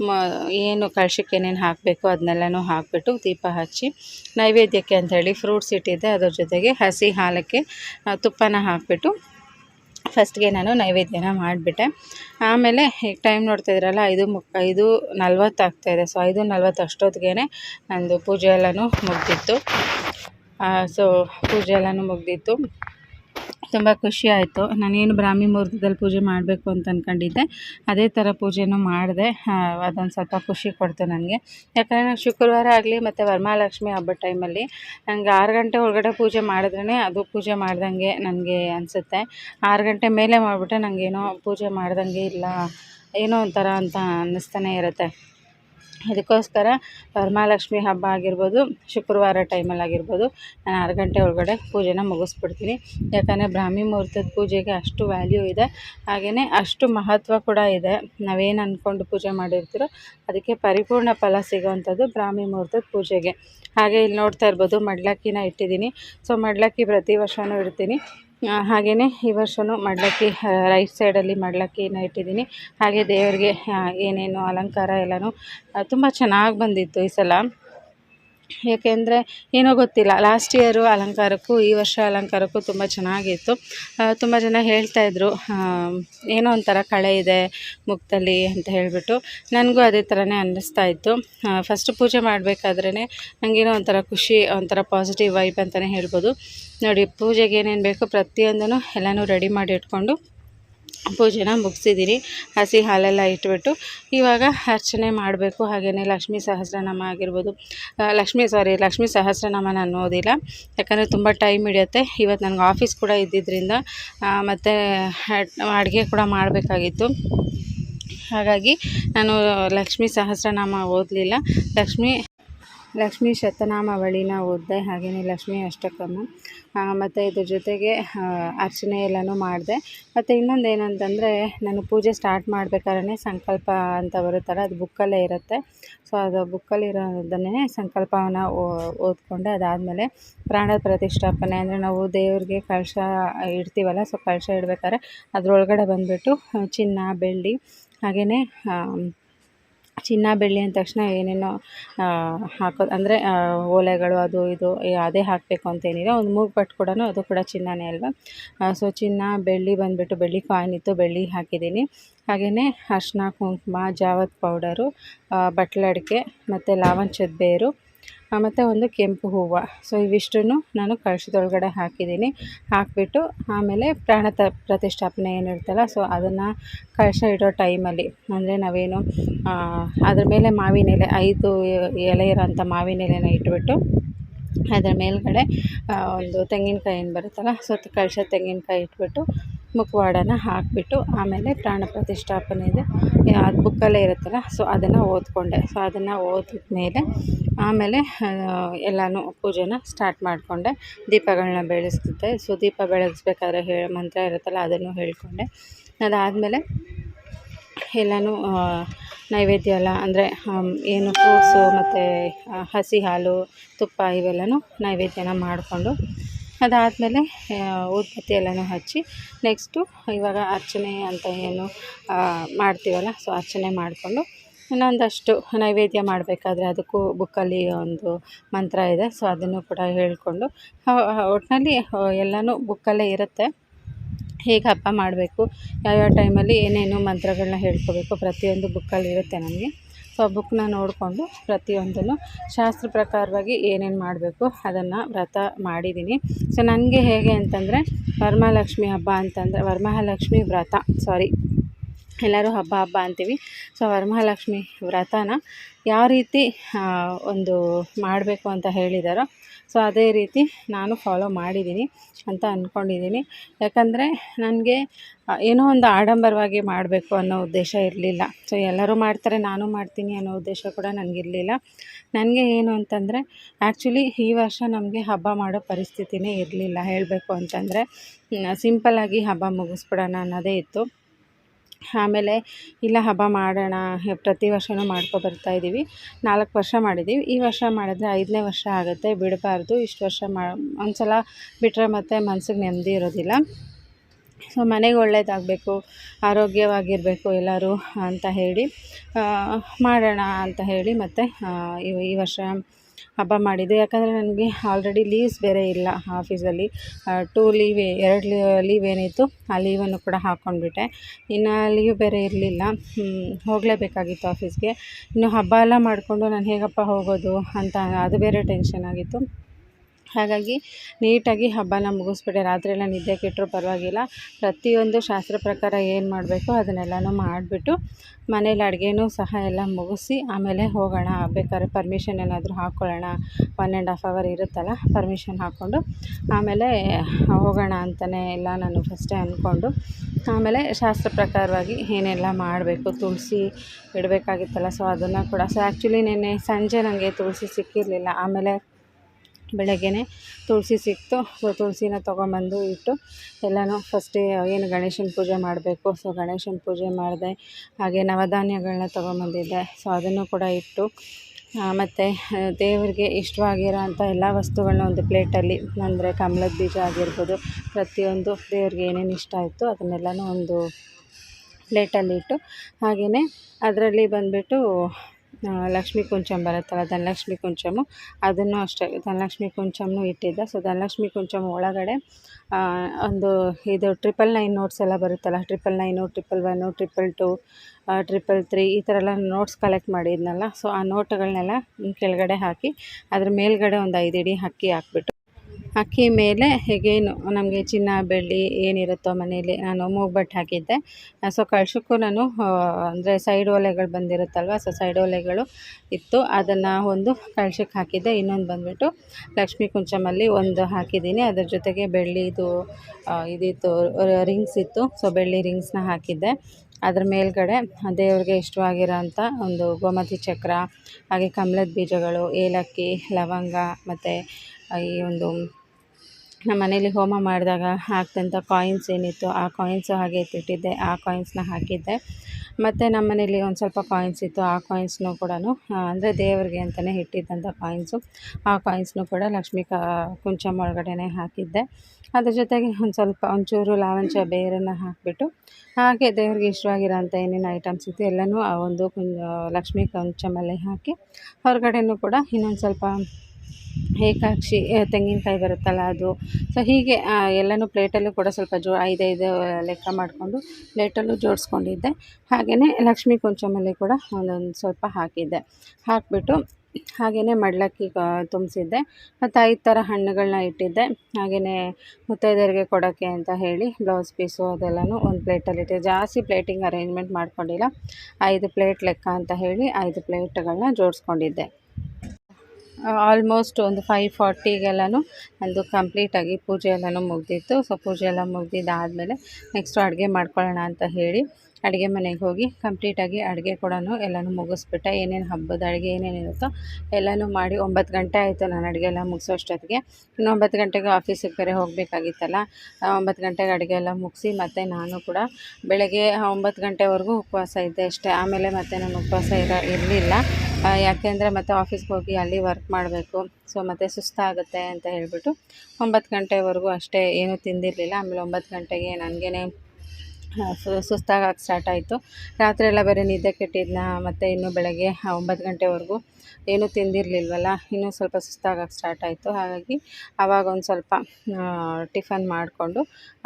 ಮ, ಏನು ಕಳಶಕ್ಕೆ ಏನೇನು ಹಾಕಬೇಕು ಅದನ್ನೆಲ್ಲನೂ ಹಾಕಿಬಿಟ್ಟು ದೀಪ ಹಚ್ಚಿ, ನೈವೇದ್ಯಕ್ಕೆ ಅಂಥೇಳಿ ಫ್ರೂಟ್ಸ್ ಇಟ್ಟಿದ್ದೆ. ಅದ್ರ ಜೊತೆಗೆ ಹಸಿ ಹಾಲಕ್ಕೆ ತುಪ್ಪನ ಹಾಕಿಬಿಟ್ಟು ಫಸ್ಟ್ಗೆ ನಾನು ನೈವೇದ್ಯನ ಮಾಡಿಬಿಟ್ಟೆ. ಆಮೇಲೆ ಈಗ ಟೈಮ್ ನೋಡ್ತಾ ಇದ್ರಲ್ಲ, ಐದು ಮುಕ್ ಐದು ನಲ್ವತ್ತು ಆಗ್ತಾಯಿದೆ ಸೊ ಐದು ನಲ್ವತ್ತು ಅಷ್ಟೊತ್ತಿಗೆ ನಂದು ಪೂಜೆ ಎಲ್ಲನೂ ಮುಗ್ದಿತ್ತು. ಸೊ ಪೂಜೆ ಎಲ್ಲನೂ ಮುಗ್ದಿತ್ತು. ತುಂಬ ಖುಷಿ ಆಯಿತು. ನಾನೇನು ಬ್ರಾಹ್ಮಿ ಮುಹೂರ್ತದಲ್ಲಿ ಪೂಜೆ ಮಾಡಬೇಕು ಅಂತ ಅಂದ್ಕೊಂಡಿದ್ದೆ ಅದೇ ಥರ ಪೂಜೆನೂ ಮಾಡಿದೆ. ಅದೊಂದು ಸ್ವಲ್ಪ ಖುಷಿ ಕೊಡ್ತು ನನಗೆ. ಯಾಕಂದರೆ ನಾನು ಶುಕ್ರವಾರ ಆಗಲಿ ಮತ್ತು ವರಮಹಾಲಕ್ಷ್ಮಿ ಹಬ್ಬದ ಟೈಮಲ್ಲಿ ನನಗೆ ಆರು ಗಂಟೆ ಒಳಗಡೆ ಪೂಜೆ ಮಾಡಿದ್ರೇ ಅದು ಪೂಜೆ ಮಾಡ್ದಂಗೆ ನನಗೆ ಅನಿಸುತ್ತೆ. ಆರು ಗಂಟೆ ಮೇಲೆ ಮಾಡಿಬಿಟ್ರೆ ನನಗೇನೋ ಪೂಜೆ ಮಾಡ್ದಂಗೆ ಇಲ್ಲ. ಏನೋ ಒಂಥರ ಅಂತ ಅನ್ನಿಸ್ತಾನೆ ಇರುತ್ತೆ. ಅದಕ್ಕೋಸ್ಕರ ವರಮಹಾಲಕ್ಷ್ಮಿ ಹಬ್ಬ ಆಗಿರ್ಬೋದು, ಶುಕ್ರವಾರ ಟೈಮಲ್ಲಿ ಆಗಿರ್ಬೋದು, ನಾನು ಆರು ಗಂಟೆ ಒಳಗಡೆ ಪೂಜೆನ ಮುಗಿಸ್ಬಿಡ್ತೀನಿ. ಯಾಕಂದರೆ ಬ್ರಾಹ್ಮಿ ಮುಹೂರ್ತದ ಪೂಜೆಗೆ ಅಷ್ಟು ವ್ಯಾಲ್ಯೂ ಇದೆ. ಹಾಗೆಯೇ ಅಷ್ಟು ಮಹತ್ವ ಕೂಡ ಇದೆ. ನಾವೇನು ಅಂದ್ಕೊಂಡು ಪೂಜೆ ಮಾಡಿರ್ತೀರೋ ಅದಕ್ಕೆ ಪರಿಪೂರ್ಣ ಫಲ ಸಿಗೋವಂಥದ್ದು ಬ್ರಾಹ್ಮಿ ಮುಹೂರ್ತದ ಪೂಜೆಗೆ. ಹಾಗೆ ಇಲ್ಲಿ ನೋಡ್ತಾ ಇರ್ಬೋದು, ಮಡ್ಲಕ್ಕಿನ ಇಟ್ಟಿದ್ದೀನಿ. ಸೊ ಮಡ್ಲಕ್ಕಿ ಪ್ರತಿ ವರ್ಷವೂ ಇಡ್ತೀನಿ. ಹಾಗೆಯೇ ಈ ವರ್ಷವೂ ಮಡ್ಲಕ್ಕಿ ರೈಟ್ ಸೈಡಲ್ಲಿ ಮಡ್ಲಕ್ಕಿನ ಇಟ್ಟಿದ್ದೀನಿ. ಹಾಗೆ ದೇವರಿಗೆ ಏನೇನು ಅಲಂಕಾರ ಎಲ್ಲನೂ ತುಂಬ ಚೆನ್ನಾಗಿ ಬಂದಿತ್ತು ಈ ಸಲ. ಏಕೆಂದರೆ ಏನೋ ಗೊತ್ತಿಲ್ಲ ಲಾಸ್ಟ್ ಇಯರು ಅಲಂಕಾರಕ್ಕೂ, ಈ ವರ್ಷ ಅಲಂಕಾರಕ್ಕೂ ತುಂಬ ಚೆನ್ನಾಗಿತ್ತು. ತುಂಬ ಜನ ಹೇಳ್ತಾಯಿದ್ರು ಏನೋ ಒಂಥರ ಕಳೆ ಇದೆ ಮುಖದಲ್ಲಿ ಅಂತ ಹೇಳಿಬಿಟ್ಟು. ನನಗೂ ಅದೇ ಥರನೇ ಅನ್ನಿಸ್ತಾ ಇತ್ತು. ಫಸ್ಟ್ ಪೂಜೆ ಮಾಡಬೇಕಾದ್ರೇ ನನಗೇನೋ ಒಂಥರ ಖುಷಿ, ಒಂಥರ ಪಾಸಿಟಿವ್ ವೈಬ್ ಅಂತಲೇ ಹೇಳ್ಬೋದು. ನೋಡಿ, ಪೂಜೆಗೆ ಏನೇನು ಬೇಕು ಪ್ರತಿಯೊಂದನ್ನು ಎಲ್ಲನೂ ರೆಡಿ ಮಾಡಿ ಇಟ್ಕೊಂಡು ಪೂಜೆನ ಮುಗಿಸಿದ್ದೀನಿ ಹಸಿ ಹಾಲೆಲ್ಲ ಇಟ್ಬಿಟ್ಟು ಇವಾಗ ಅರ್ಚನೆ ಮಾಡಬೇಕು. ಹಾಗೆಯೇ ಲಕ್ಷ್ಮೀ ಸಹಸ್ರನಾಮ ಆಗಿರ್ಬೋದು. ಲಕ್ಷ್ಮೀ ಸಾರಿ ಲಕ್ಷ್ಮೀ ಸಹಸ್ರನಾಮ ನಾನು ಓದಿಲ್ಲ. ಯಾಕಂದರೆ ತುಂಬ ಟೈಮ್ ಹಿಡಿಯುತ್ತೆ. ಇವತ್ತು ನನಗೆ ಆಫೀಸ್ ಕೂಡ ಇದ್ದಿದ್ದರಿಂದ ಮತ್ತು ಅಡುಗೆ ಕೂಡ ಮಾಡಬೇಕಾಗಿತ್ತು. ಹಾಗಾಗಿ ನಾನು ಲಕ್ಷ್ಮೀ ಸಹಸ್ರನಾಮ ಓದಲಿಲ್ಲ. ಲಕ್ಷ್ಮೀ ಲಕ್ಷ್ಮೀ ಶತನಾಮಾವಳಿನ ಓದಿದೆ. ಹಾಗೆಯೇ ಲಕ್ಷ್ಮೀ ಅಷ್ಟಕಮ್ಮ ಮತ್ತು ಇದ್ರ ಜೊತೆಗೆ ಅರ್ಚನೆ ಎಲ್ಲನೂ ಮಾಡಿದೆ. ಮತ್ತು ಇನ್ನೊಂದು ಏನಂತಂದರೆ, ನಾನು ಪೂಜೆ ಸ್ಟಾರ್ಟ್ ಮಾಡ್ಬೇಕಾದ್ರೆ ಸಂಕಲ್ಪ ಅಂತ ಬರುತ್ತಲ್ಲ, ಅದು ಬುಕ್ಕಲ್ಲೇ ಇರುತ್ತೆ. ಸೊ ಅದು ಬುಕ್ಕಲ್ಲಿರೋದನ್ನೇ ಸಂಕಲ್ಪವನ್ನು ಓದ್ಕೊಂಡೆ. ಅದಾದಮೇಲೆ ಪ್ರಾಣ ಪ್ರತಿಷ್ಠಾಪನೆ ಅಂದರೆ ನಾವು ದೇವ್ರಿಗೆ ಕಳಶ ಇಡ್ತೀವಲ್ಲ ಸೊ ಕಳಶ ಇಡ್ಬೇಕಾದ್ರೆ ಅದರೊಳಗಡೆ ಬಂದುಬಿಟ್ಟು, ಚಿನ್ನ, ಬೆಳ್ಳಿ ಹಾಗೆಯೇ ಚಿನ್ನ, ಬೆಳ್ಳಿ ಅಂದ ತಕ್ಷಣ ಏನೇನೋ ಹಾಕೋದು ಅಂದರೆ ಓಲೆಗಳು ಅದು ಇದು ಅದೇ ಹಾಕಬೇಕು ಅಂತೇನಿಲ್ಲ ಒಂದು ಮೂರು ಪಟ್ಟು ಕೂಡ ಅದು ಕೂಡ ಚಿನ್ನನೇ ಅಲ್ವಾ? ಸೊ ಚಿನ್ನ, ಬೆಳ್ಳಿ ಬಂದುಬಿಟ್ಟು ಬೆಳ್ಳಿ ಕಾಯಿನ್ ಇತ್ತು, ಬೆಳ್ಳಿ ಹಾಕಿದ್ದೀನಿ. ಹಾಗೆಯೇ ಅರ್ಶಿನ ಕುಂಕುಮ, ಜಾವತ್ ಪೌಡರು ಬಟ್ಲಡಿಕೆ, ಮತ್ತು ಲಾವಂಚದ ಬೇರು ಮತ್ತು ಒಂದು ಕೆಂಪು ಹೂವು. ಸೊ ಇವಿಷ್ಟನ್ನು ನಾನು ಕಳಶದೊಳಗಡೆ ಹಾಕಿದ್ದೀನಿ. ಹಾಕಿಬಿಟ್ಟು ಆಮೇಲೆ ಪ್ರಾಣ ತ, ಪ್ರತಿಷ್ಠಾಪನೆ ಏನಿರ್ತಲ್ಲ ಸೊ ಅದನ್ನು ಕಳಶ ಇಡೋ ಟೈಮಲ್ಲಿ, ಅಂದರೆ ನಾವೇನು ಅದ್ರ ಮೇಲೆ ಮಾವಿನ ಎಲೆ, ಐದು ಎಲೆ ಇರೋಂಥ ಮಾವಿನ ಎಲೆನ ಇಟ್ಬಿಟ್ಟು ಅದರ ಮೇಲ್ಗಡೆ ಒಂದು ತೆಂಗಿನಕಾಯಿ ಏನು ಬರುತ್ತಲ್ಲ ಸೊ ಕಳಶ ತೆಂಗಿನಕಾಯಿ ಇಟ್ಬಿಟ್ಟು ಮುಖವಾಡನ ಹಾಕಿಬಿಟ್ಟು ಆಮೇಲೆ ಪ್ರಾಣ ಪ್ರತಿಷ್ಠಾಪನೆ ಇದೆ. ಅದು ಬುಕ್ಕಲ್ಲೇ ಇರುತ್ತಲ್ಲ ಸೊ ಅದನ್ನು ಓದ್ಕೊಂಡೆ. ಸೊ ಅದನ್ನು ಓದಿದ್ಮೇಲೆ ಆಮೇಲೆ ಆ, ಎಲ್ಲನೂ ಪೂಜೆನ ಸ್ಟಾರ್ಟ್ ಮಾಡಿಕೊಂಡೆ. ದೀಪಗಳನ್ನ ಬೆಳೆಸ್ತಿದ್ದೆ. ಸೊ ದೀಪ ಬೆಳಗಿಸ್ಬೇಕಾದ್ರೆ ಹೇಳ ಮಂತ್ರ ಇರುತ್ತಲ್ಲ ಅದನ್ನು ಹೇಳ್ಕೊಂಡೆ. ಅದಾದಮೇಲೆ ಎಲ್ಲನೂ ನೈವೇದ್ಯ ಎಲ್ಲ ಅಂದರೆ ಏನು ಫ್ರೂಟ್ಸು ಮತ್ತು ಹಸಿ ಹಾಲು ತುಪ್ಪ ಇವೆಲ್ಲನೂ ನೈವೇದ್ಯನ ಮಾಡಿಕೊಂಡು ಅದಾದಮೇಲೆ ಊದ್ಬತ್ತಿ ಎಲ್ಲನೂ ಹಚ್ಚಿ, ನೆಕ್ಸ್ಟು ಇವಾಗ ಅರ್ಚನೆ ಅಂತ ಏನು ಮಾಡ್ತೀವಲ್ಲ, ಸೊ ಅರ್ಚನೆ ಮಾಡಿಕೊಂಡು ಇನ್ನೊಂದಷ್ಟು ನೈವೇದ್ಯ ಮಾಡಬೇಕಾದ್ರೆ ಅದಕ್ಕೂ ಬುಕ್ಕಲ್ಲಿ ಒಂದು ಮಂತ್ರ ಇದೆ, ಸೊ ಅದನ್ನು ಕೂಡ ಹೇಳಿಕೊಂಡು ಒಟ್ಟಿನಲ್ಲಿ ಎಲ್ಲನೂ ಬುಕ್ಕಲ್ಲೇ ಇರುತ್ತೆ. ಹೇಗೆ ಹಬ್ಬ ಮಾಡಬೇಕು ಯಾವ್ಯಾವ ಟೈಮಲ್ಲಿ ಏನೇನು ಮಂತ್ರಗಳನ್ನ ಹೇಳ್ಕೋಬೇಕು ಪ್ರತಿಯೊಂದು ಬುಕ್ಕಲ್ಲಿ ಇರುತ್ತೆ ನನಗೆ ಸೊ ಆ ಬುಕ್ಕನ್ನ ನೋಡಿಕೊಂಡು ಪ್ರತಿಯೊಂದನ್ನು ಶಾಸ್ತ್ರ ಪ್ರಕಾರವಾಗಿ ಏನೇನು ಮಾಡಬೇಕು ಅದನ್ನು ವ್ರತ ಮಾಡಿದ್ದೀನಿ. ಸೊ ನನಗೆ ಹೇಗೆ ಅಂತಂದರೆ, ವರಮಹಾಲಕ್ಷ್ಮಿ ಹಬ್ಬ ಅಂತಂದರೆ, ವರಮಹಾಲಕ್ಷ್ಮಿ ವ್ರತ, ಸಾರಿ, ಎಲ್ಲರೂ ಹಬ್ಬ ಹಬ್ಬ ಅಂತೀವಿ. ಸೊ, ವರಮಹಾಲಕ್ಷ್ಮಿ ವ್ರತನ ಯಾವ ರೀತಿ ಒಂದು ಮಾಡಬೇಕು ಅಂತ ಹೇಳಿದಾರೋ ಸೊ ಅದೇ ರೀತಿ ನಾನು ಫಾಲೋ ಮಾಡಿದ್ದೀನಿ ಅಂತ ಅಂದ್ಕೊಂಡಿದ್ದೀನಿ ಯಾಕಂದರೆ ನನಗೆ ಏನೋ ಒಂದು ಆಡಂಬರವಾಗಿ ಮಾಡಬೇಕು ಅನ್ನೋ ಉದ್ದೇಶ ಇರಲಿಲ್ಲ. ಸೊ ಎಲ್ಲರೂ ಮಾಡ್ತಾರೆ, ನಾನು ಮಾಡ್ತೀನಿ ಅನ್ನೋ ಉದ್ದೇಶ ಕೂಡ ನನಗಿರಲಿಲ್ಲ ನನಗೆ ಏನು ಅಂತಂದರೆ ಆ್ಯಕ್ಚುಲಿ ಈ ವರ್ಷ ನಮಗೆ ಹಬ್ಬ ಮಾಡೋ ಪರಿಸ್ಥಿತಿನೇ ಇರಲಿಲ್ಲ ಹೇಳಬೇಕು ಅಂತಂದರೆ. ಸಿಂಪಲ್ಲಾಗಿ ಹಬ್ಬ ಮುಗಿಸ್ಬಿಡೋಣ ಅನ್ನೋದೇ ಇತ್ತು. ಆಮೇಲೆ, ಇಲ್ಲ ಹಬ್ಬ ಮಾಡೋಣ, ಪ್ರತಿ ವರ್ಷವೂ ಮಾಡ್ಕೊ ಬರ್ತಾ ಇದ್ದೀವಿ ನಾಲ್ಕು ವರ್ಷ ಮಾಡಿದ್ದೀವಿ ಈ ವರ್ಷ ಮಾಡಿದ್ರೆ ಐದನೇ ವರ್ಷ ಆಗುತ್ತೆ, ಬಿಡಬಾರ್ದು. ಇಷ್ಟು ವರ್ಷ ಮಾ ಒಂದು ಸಲ ಬಿಟ್ಟರೆ ಮತ್ತೆ ಮನ್ಸಿಗೆ ನೆಮ್ಮದಿ ಇರೋದಿಲ್ಲ. ಸೊ, ಮನೆಗೆ ಒಳ್ಳೇದಾಗಬೇಕು, ಆರೋಗ್ಯವಾಗಿರಬೇಕು ಎಲ್ಲರೂ ಅಂತ ಹೇಳಿ ಮಾಡೋಣ ಅಂತ ಹೇಳಿ ಮತ್ತು ಈ ವರ್ಷ ಹಬ್ಬ ಮಾಡಿದ್ದು. ಯಾಕಂದರೆ ನನಗೆ ಆಲ್ರೆಡಿ ಲೀವ್ಸ್ ಬೇರೆ ಇಲ್ಲ ಆಫೀಸಲ್ಲಿ ಟೂ ಲೀವ್ ಎರಡು ಲೀವ್ ಏನಿತ್ತು, ಆ ಲೀವನ್ನು ಕೂಡ ಹಾಕ್ಕೊಂಡ್ಬಿಟ್ಟೆ ಇನ್ನು ಲೀವ್ ಬೇರೆ ಇರಲಿಲ್ಲ. ಹೋಗಲೇಬೇಕಾಗಿತ್ತು ಆಫೀಸ್ಗೆ ಇನ್ನು ಹಬ್ಬ ಎಲ್ಲ ಮಾಡಿಕೊಂಡು ನಾನು ಹೇಗಪ್ಪ ಹೋಗೋದು ಅಂತ, ಅದು ಬೇರೆ ಟೆನ್ಷನ್ ಆಗಿತ್ತು. ಹಾಗಾಗಿ ನೀಟಾಗಿ ಹಬ್ಬನ ಮುಗಿಸ್ಬಿಟ್ಟೆ ರಾತ್ರಿ ಎಲ್ಲ ನಿದ್ದೆ ಕೆಟ್ಟರೂ ಪರವಾಗಿಲ್ಲ. ಪ್ರತಿಯೊಂದು ಶಾಸ್ತ್ರ ಪ್ರಕಾರ ಏನು ಮಾಡಬೇಕು ಅದನ್ನೆಲ್ಲನೂ ಮಾಡಿಬಿಟ್ಟು ಮನೇಲಿ ಅಡುಗೆನೂ ಸಹ ಎಲ್ಲ ಮುಗಿಸಿ ಆಮೇಲೆ ಹೋಗೋಣ. ಬೇಕಾದ್ರೆ ಪರ್ಮಿಷನ್ ಏನಾದರೂ ಹಾಕ್ಕೊಳ್ಳೋಣ ಒನ್ ಆ್ಯಂಡ್ ಹಾಫ್ ಅವರ್ ಇರುತ್ತಲ್ಲ ಪರ್ಮಿಷನ್ ಹಾಕ್ಕೊಂಡು ಆಮೇಲೆ ಹೋಗೋಣ ಅಂತಲೇ ಎಲ್ಲ ನಾನು ಫಸ್ಟೇ ಅಂದ್ಕೊಂಡು ಆಮೇಲೆ ಶಾಸ್ತ್ರ ಪ್ರಕಾರವಾಗಿ ಏನೆಲ್ಲ ಮಾಡಬೇಕು, ತುಳಸಿ ಇಡಬೇಕಾಗಿತ್ತಲ್ಲ ಸೊ ಅದನ್ನು ಕೂಡ. ಸೊ ಆ್ಯಕ್ಚುಲಿ ನಿನ್ನೆ ಸಂಜೆ ನನಗೆ ತುಳಸಿ ಸಿಕ್ಕಿರಲಿಲ್ಲ. ಆಮೇಲೆ ಬೆಳಗ್ಗೆಯೇ ತುಳಸಿ ಸಿಕ್ತು. ಸೊ ತುಳಸಿನ ತೊಗೊಂಬಂದು ಇಟ್ಟು ಎಲ್ಲನೂ ಫಸ್ಟೇ ಏನು ಗಣೇಶನ ಪೂಜೆ ಮಾಡಬೇಕು. ಸೊ ಗಣೇಶನ ಪೂಜೆ ಮಾಡಿದೆ. ಹಾಗೆ ನವಧಾನ್ಯಗಳನ್ನ ತೊಗೊಂಬಂದಿದ್ದೆ. ಸೊ ಅದನ್ನು ಕೂಡ ಇಟ್ಟು ಮತ್ತು ದೇವರಿಗೆ ಇಷ್ಟವಾಗಿರೋ ಅಂಥ ಎಲ್ಲ ವಸ್ತುಗಳನ್ನ ಒಂದು ಪ್ಲೇಟಲ್ಲಿ, ಅಂದರೆ ಕಮಲದ ಬೀಜ ಆಗಿರ್ಬೋದು, ಪ್ರತಿಯೊಂದು ದೇವ್ರಿಗೆ ಏನೇನು ಇಷ್ಟ ಆಯಿತು ಅದನ್ನೆಲ್ಲನೂ ಒಂದು ಪ್ಲೇಟಲ್ಲಿ ಇಟ್ಟು ಹಾಗೆಯೇ ಅದರಲ್ಲಿ ಬಂದುಬಿಟ್ಟು ಲಕ್ಷ್ಮೀ ಕುಂಚಮ್ ಬರುತ್ತಲ್ಲ, ಧನಲಕ್ಷ್ಮಿ ಕುಂಚಮು. ಅದನ್ನು ಅಷ್ಟೇ, ಧನಲಕ್ಷ್ಮಿ ಕುಂಚಮೂ ಇಟ್ಟಿದ್ದೆ. ಸೊ ಧನಲಕ್ಷ್ಮಿ ಕುಂಚಮ್ ಒಳಗಡೆ ಒಂದು ಇದು ಟ್ರಿಪಲ್ ನೈನ್ ನೋಟ್ಸ್ ಎಲ್ಲ ಬರುತ್ತಲ್ಲ triple nine triple one triple two triple three ಈ ಥರ ಎಲ್ಲ ನೋಟ್ಸ್ ಕಲೆಕ್ಟ್ ಮಾಡಿದ್ನಲ್ಲ. ಸೊ ಆ ನೋಟುಗಳನ್ನೆಲ್ಲ ಕೆಳಗಡೆ ಹಾಕಿ, ಅದ್ರ ಮೇಲ್ಗಡೆ ಒಂದು ಐದು ಇಡಿ ಅಕ್ಕಿ ಹಾಕ್ಬಿಟ್ಟು ಅಕ್ಕಿ ಮೇಲೆ ಹೇಗೇನು ನಮಗೆ ಚಿನ್ನ, ಬೆಳ್ಳಿ ಏನಿರುತ್ತೋ ಮನೇಲಿ ನಾನು ಮೂಗ್ಬಟ್ಟು ಹಾಕಿದ್ದೆ. ಸೊ ಕಳ್ಸಕ್ಕೂ ನಾನು ಅಂದರೆ ಸೈಡ್ ಒಲೆಗಳು ಬಂದಿರುತ್ತಲ್ವ, ಸೊ ಸೈಡ್ ಒಲೆಗಳು ಇತ್ತು. ಅದನ್ನು ಒಂದು ಕಳಶಕ್ಕೆ ಹಾಕಿದ್ದೆ. ಇನ್ನೊಂದು ಬಂದುಬಿಟ್ಟು ಲಕ್ಷ್ಮೀ ಕುಂಚಮಲ್ಲಿ ಒಂದು ಹಾಕಿದ್ದೀನಿ. ಅದ್ರ ಜೊತೆಗೆ ಬೆಳ್ಳಿದು ಇದಿತ್ತು ರಿಂಗ್ಸ್ ಇತ್ತು. ಸೊ ಬೆಳ್ಳಿ ರಿಂಗ್ಸ್ನ ಹಾಕಿದ್ದೆ. ಅದ್ರ ಮೇಲ್ಗಡೆ ದೇವ್ರಿಗೆ ಇಷ್ಟವಾಗಿರೋಂಥ ಒಂದು ಗೋಮತಿ ಚಕ್ರ, ಹಾಗೆ ಕಮಲದ ಬೀಜಗಳು, ಏಲಕ್ಕಿ, ಲವಂಗ, ಮತ್ತು ಈ ಒಂದು ನಮ್ಮ ಮನೇಲಿ ಹೋಮ ಮಾಡಿದಾಗ ಹಾಕಿದಂಥ ಕಾಯಿನ್ಸ್ ಏನಿತ್ತು, ಆ ಕಾಯಿನ್ಸು ಹಾಗೆ ಎತ್ತಿಟ್ಟಿದ್ದೆ ಆ ಕಾಯಿನ್ಸ್ನ ಹಾಕಿದ್ದೆ. ಮತ್ತು ನಮ್ಮ ಮನೇಲಿ ಒಂದು ಸ್ವಲ್ಪ ಕಾಯಿನ್ಸ್ ಇತ್ತು, ಆ ಕಾಯಿನ್ಸ್ನು ಕೂಡ ಅಂದರೆ ದೇವರಿಗೆ ಅಂತಲೇ ಇಟ್ಟಿದ್ದಂಥ ಕಾಯಿನ್ಸು ಆ ಕಾಯಿನ್ಸ್ನು ಕೂಡ ಲಕ್ಷ್ಮೀ ಕಾ ಕುಂಚಮ್ ಒಳಗಡೆನೇ ಹಾಕಿದ್ದೆ. ಅದ್ರ ಜೊತೆಗೆ ಒಂದು ಸ್ವಲ್ಪ ಒಂಚೂರು ಲಾವಂಚ ಬೇರನ್ನು ಹಾಕಿಬಿಟ್ಟು, ಹಾಗೆ ದೇವರಿಗೆ ಇಷ್ಟವಾಗಿರೋ ಅಂಥ ಏನೇನು ಐಟಮ್ಸ್ ಇತ್ತು ಎಲ್ಲನೂ ಆ ಒಂದು ಲಕ್ಷ್ಮೀ ಕುಂಚಮಲ್ಲಿ ಹಾಕಿ, ಹೊರಗಡೆನೂ ಕೂಡ ಇನ್ನೊಂದು ಸ್ವಲ್ಪ ಏಕಾಕ್ಷಿ ತೆಂಗಿನಕಾಯಿ ಬರುತ್ತಲ್ಲ ಅದು. ಸೊ ಹೀಗೆ ಎಲ್ಲನೂ ಪ್ಲೇಟಲ್ಲೂ ಕೂಡ ಸ್ವಲ್ಪ ಜೋ, ಐದೈದು ಲೆಕ್ಕ ಮಾಡಿಕೊಂಡು ಪ್ಲೇಟಲ್ಲೂ ಜೋಡಿಸ್ಕೊಂಡಿದ್ದೆ. ಹಾಗೆಯೇ ಲಕ್ಷ್ಮೀ ಕುಂಚಮಲ್ಲಿ ಕೂಡ ಒಂದೊಂದು ಸ್ವಲ್ಪ ಹಾಕಿದ್ದೆ. ಹಾಕಿಬಿಟ್ಟು ಹಾಗೆಯೇ ಮಡ್ಲಕ್ಕಿ ತುಂಬಿಸಿದ್ದೆ. ಮತ್ತು ಐದು ಥರ ಹಣ್ಣುಗಳನ್ನ ಇಟ್ಟಿದ್ದೆ. ಹಾಗೆಯೇ ಮುತ್ತೈದೆಯರಿಗೆ ಕೊಡೋಕ್ಕೆ ಅಂತ ಹೇಳಿ ಬ್ಲೌಸ್ ಪೀಸು ಅದೆಲ್ಲನೂ ಒಂದು ಪ್ಲೇಟಲ್ಲಿ ಇಟ್ಟಿದ್ದೆ. ಜಾಸ್ತಿ ಪ್ಲೇಟಿಂಗ್ ಅರೇಂಜ್ಮೆಂಟ್ ಮಾಡ್ಕೊಂಡಿಲ್ಲ. ಐದು ಪ್ಲೇಟ್ ಲೆಕ್ಕ ಅಂತ ಹೇಳಿ ಐದು ಪ್ಲೇಟ್ಗಳನ್ನ ಜೋಡಿಸ್ಕೊಂಡಿದ್ದೆ. ಆಲ್ಮೋಸ್ಟ್ ಒಂದು ಫೈವ್ ಫಾರ್ಟಿಗೆಲ್ಲನೂ ನಂದು ಕಂಪ್ಲೀಟಾಗಿ ಪೂಜೆ ಎಲ್ಲನೂ ಮುಗ್ದಿತ್ತು. ಸೊ, ಪೂಜೆ ಎಲ್ಲ ಮುಗ್ದಿದ್ದಾದಮೇಲೆ ನೆಕ್ಸ್ಟು ಅಡುಗೆ ಮಾಡ್ಕೊಳ್ಳೋಣ ಅಂತ ಹೇಳಿ ಅಡುಗೆ ಮನೆಗೆ ಹೋಗಿ ಕಂಪ್ಲೀಟಾಗಿ ಅಡುಗೆ ಕೂಡ ಎಲ್ಲನೂ ಮುಗಿಸ್ಬಿಟ್ಟೆ. ಏನೇನು ಹಬ್ಬದ ಅಡುಗೆ ಏನೇನಿರುತ್ತೋ ಎಲ್ಲನೂ ಮಾಡಿ ಒಂಬತ್ತು ಗಂಟೆ ಆಯಿತು ನಾನು ಅಡುಗೆ ಎಲ್ಲ ಮುಗಿಸೋಷ್ಟೊತ್ತಿಗೆ. ಇನ್ನು ಒಂಬತ್ತು ಗಂಟೆಗೆ ಆಫೀಸಿಗೆ ಬೇರೆ ಹೋಗಬೇಕಾಗಿತ್ತಲ್ಲ ಒಂಬತ್ತು ಗಂಟೆಗೆ ಅಡುಗೆ ಎಲ್ಲ ಮುಗಿಸಿ ಮತ್ತು ನಾನು ಕೂಡ ಬೆಳಗ್ಗೆ ಒಂಬತ್ತು ಗಂಟೆವರೆಗೂ ಉಪವಾಸ ಇದ್ದೆ ಅಷ್ಟೇ. ಆಮೇಲೆ ಮತ್ತೆ ನಾನು ಉಪವಾಸ ಇರೋ ಇರಲಿಲ್ಲ. ಯಾಕೆಂದರೆ ಮತ್ತೆ ಆಫೀಸ್ಗೆ ಹೋಗಿ ಅಲ್ಲಿ ವರ್ಕ್ ಮಾಡಬೇಕು. ಸೊ ಮತ್ತು ಸುಸ್ತಾಗುತ್ತೆ ಅಂತ ಹೇಳಿಬಿಟ್ಟು ಒಂಬತ್ತು ಗಂಟೆವರೆಗೂ ಅಷ್ಟೇ ಏನೂ ತಿಂದಿರಲಿಲ್ಲ. ಆಮೇಲೆ ಒಂಬತ್ತು ಗಂಟೆಗೆ ನನಗೇ ಸುಸ್ತಾಗಕ್ಕೆ ಸ್ಟಾರ್ಟ್ ಆಯಿತು. ರಾತ್ರಿ ಎಲ್ಲ ಬೇರೆ ನಿದ್ದೆ ಕೆಟ್ಟಿದ್ನ, ಮತ್ತು ಇನ್ನು ಬೆಳಗ್ಗೆ ಒಂಬತ್ತು ಗಂಟೆವರೆಗೂ ಏನೂ ತಿಂದಿರಲಿಲ್ವಲ್ಲ, ಇನ್ನೂ ಸ್ವಲ್ಪ ಸುಸ್ತಾಗಕ್ಕೆ ಸ್ಟಾರ್ಟ್ ಆಯಿತು. ಹಾಗಾಗಿ ಆವಾಗ ಒಂದು ಸ್ವಲ್ಪ ಟಿಫನ್ ಮಾಡಿಕೊಂಡು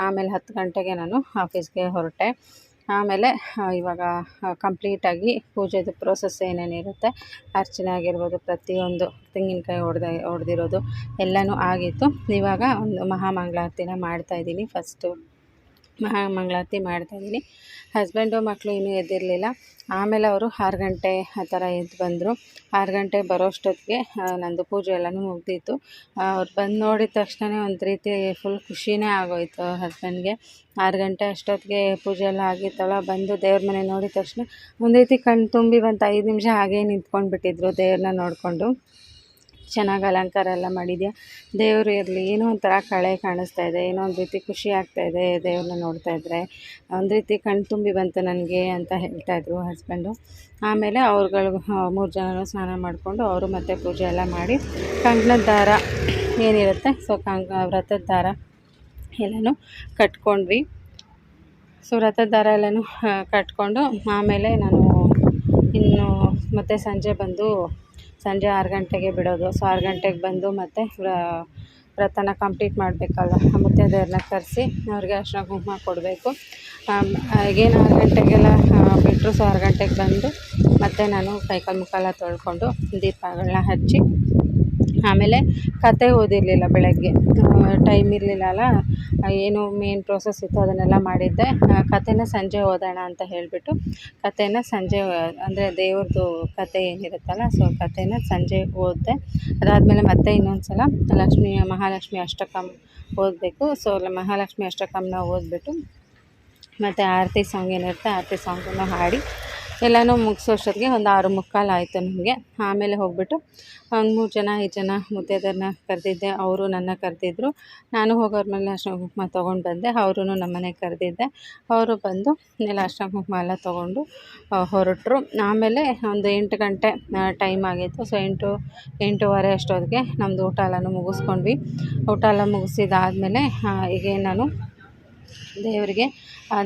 ಆಮೇಲೆ ಹತ್ತು ಗಂಟೆಗೆ ನಾನು ಆಫೀಸ್ಗೆ ಹೊರಟೆ. ಆಮೇಲೆ ಇವಾಗ ಕಂಪ್ಲೀಟಾಗಿ ಪೂಜೆದು ಪ್ರೋಸೆಸ್ ಏನೇನಿರುತ್ತೆ ಅರ್ಚನೆ ಆಗಿರ್ಬೋದು, ಪ್ರತಿಯೊಂದು ತೆಂಗಿನಕಾಯಿ ಹೊಡೆದ ಹೊಡೆದಿರೋದು ಎಲ್ಲನೂ ಆಗಿತ್ತು. ಇವಾಗ ಒಂದು ಮಹಾಮಂಗಳಾರತಿನ ಮಾಡ್ತಾಯಿದ್ದೀನಿ ಫಸ್ಟು ಮಹಾ ಮಂಗಳಾರತಿ ಮಾಡ್ತಾಯಿದ್ದೀನಿ ಹಸ್ಬೆಂಡು ಮಕ್ಕಳು ಇನ್ನೂ ಎದ್ದಿರಲಿಲ್ಲ. ಆಮೇಲೆ ಅವರು ಆರು ಗಂಟೆ ಆ ಥರ ಎದ್ದು ಬಂದರು. ಆರು ಗಂಟೆ ಬರೋಷ್ಟೊತ್ತಿಗೆ ನಂದು ಪೂಜೆ ಎಲ್ಲನೂ ಮುಗ್ದಿತ್ತು. ಅವ್ರು ಬಂದು ನೋಡಿದ ತಕ್ಷಣ ಒಂದು ರೀತಿ ಫುಲ್ ಖುಷಿನೇ ಆಗೋಯಿತು ಹಸ್ಬೆಂಡ್ಗೆ ಆರು ಗಂಟೆ ಅಷ್ಟೊತ್ತಿಗೆ ಪೂಜೆ ಎಲ್ಲ ಆಗಿತ್ತಲ್ಲ, ಬಂದು ದೇವ್ರ ಮನೆ ನೋಡಿದ ತಕ್ಷಣ ಒಂದು ರೀತಿ ಕಣ್ಣು ತುಂಬಿ ಬಂತು ಐದು ನಿಮಿಷ ಹಾಗೇ ನಿಂತ್ಕೊಂಡು ಬಿಟ್ಟಿದ್ರು ದೇವ್ರನ್ನ ನೋಡಿಕೊಂಡು. ಚೆನ್ನಾಗಿ ಅಲಂಕಾರ ಎಲ್ಲ ಮಾಡಿದ್ಯಾ? ದೇವರು ಇರಲಿ, ಏನೋ ಒಂಥರ ಕಳೆ ಕಾಣಿಸ್ತಾ ಇದೆ, ಏನೋ ಒಂದು ರೀತಿ ಖುಷಿ ಆಗ್ತಾ ಇದೆ ದೇವ್ರನ್ನ ನೋಡ್ತಾ ಇದ್ದರೆ ಒಂದು ರೀತಿ ಕಣ್ಣು ತುಂಬಿ ಬಂತು ನನಗೆ ಅಂತ ಹೇಳ್ತಾಯಿದ್ರು ಹಸ್ಬೆಂಡು ಆಮೇಲೆ ಅವ್ರುಗಳು, ಮೂರು ಜನರು ಸ್ನಾನ ಮಾಡಿಕೊಂಡು ಅವರು ಮತ್ತೆ ಪೂಜೆ ಎಲ್ಲ ಮಾಡಿ ಕಂಕಣದ ದಾರ ಏನಿರುತ್ತೆ? ಸೊ ಕಂಕ ವ್ರತದ ದಾರ ಎಲ್ಲನೂ ಕಟ್ಕೊಂಡ್ವಿ. ಸೊ ವ್ರತದ ದಾರ ಎಲ್ಲನೂ ಕಟ್ಕೊಂಡು ಆಮೇಲೆ ನಾನು ಇನ್ನು ಮತ್ತೆ ಸಂಜೆ ಬಂದು ಸಂಜೆ ಆರು ಗಂಟೆಗೆ ಬಿಡೋದು. ಸೊ ಆರು ಗಂಟೆಗೆ ಬಂದು ಮತ್ತೆ ವ್ರತನ ಕಂಪ್ಲೀಟ್ ಮಾಡಬೇಕಲ್ಲ. ಮುತ್ತೈದೆಯರನ್ನ ಕರೆಸಿ ಅವ್ರಿಗೆ ಅರ್ಶಿನ ಕುಂಕುಮ ಕೊಡಬೇಕು. ಈಗೇನು ಆರು ಗಂಟೆಗೆಲ್ಲ ಬಿಟ್ಟರು ಸೊ ಆರು ಗಂಟೆಗೆ ಬಂದು ಮತ್ತೆ ನಾನು ಕೈಕಾಲು ಮುಖ ತೊಳ್ಕೊಂಡು ದೀಪಗಳನ್ನ ಹಚ್ಚಿ ಆಮೇಲೆ ಕತೆ ಓದಿರಲಿಲ್ಲ ಬೆಳಗ್ಗೆ. ಟೈಮ್ ಇರಲಿಲ್ಲ ಅಲ್ಲ ಏನು ಮೇನ್ ಪ್ರೋಸೆಸ್ ಇತ್ತು ಅದನ್ನೆಲ್ಲ ಮಾಡಿದ್ದೆ. ಕತೆನ ಸಂಜೆ ಓದೋಣ ಅಂತ ಹೇಳಿಬಿಟ್ಟು, ಕತೆನ ಸಂಜೆ, ಅಂದರೆ ದೇವ್ರದ್ದು ಕತೆ ಏನಿರುತ್ತಲ್ಲ ಸೊ ಕತೆನ ಸಂಜೆ ಓದಿದೆ. ಅದಾದಮೇಲೆ ಮತ್ತೆ ಇನ್ನೊಂದು ಸಲ ಲಕ್ಷ್ಮಿ, ಮಹಾಲಕ್ಷ್ಮಿ ಅಷ್ಟಕಂ ಓದಬೇಕು. ಸೊ ಮಹಾಲಕ್ಷ್ಮಿ ಅಷ್ಟಕಂನ ಓದ್ಬಿಟ್ಟು, ಮತ್ತು ಆರತಿ ಸಾಂಗ್ ಏನಿರುತ್ತೆ, ಆರತಿ ಸಾಂಗನ್ನು ಹಾಡಿ ಎಲ್ಲನೂ ಮುಗಿಸೋಷ್ಟೊತ್ತಿಗೆ ಒಂದು ಆರು ಮುಕ್ಕಾಲು ಆಯಿತು ನನಗೆ ಆಮೇಲೆ ಹೋಗ್ಬಿಟ್ಟು ಒಂದು ಮೂರು ಜನ, ಐದು ಜನ ಮುದ್ದೆದನ್ನ ಕರೆದಿದ್ದೆ, ಅವರು ನನ್ನ ಕರೆದಿದ್ರು. ನಾನು ಹೋಗೋರ ಮೇಲೆ ಅರ್ಶನ ಕುಂಕುಮ ತೊಗೊಂಡು ಬಂದೆ ಅವರು ನಮ್ಮನೆಗೆ ಕರೆದಿದ್ದೆ. ಅವರು ಬಂದು ಎಲ್ಲ ಅರ್ಶನ ಕುಂಕುಮ ಎಲ್ಲ ತೊಗೊಂಡು ಹೊರಟರು. ಆಮೇಲೆ ಒಂದು ಎಂಟು ಗಂಟೆ ಟೈಮ್ ಆಗಿತ್ತು. ಸೊ ಎಂಟು, ಎಂಟೂವರೆ ಅಷ್ಟೊತ್ತಿಗೆ ನಮ್ಮದು ಊಟ ಎಲ್ಲನೂ ಮುಗಿಸ್ಕೊಂಡ್ವಿ. ಊಟ ಎಲ್ಲ ಮುಗಿಸಿದಾದಮೇಲೆ ಈಗ ನಾನು ದೇವರಿಗೆ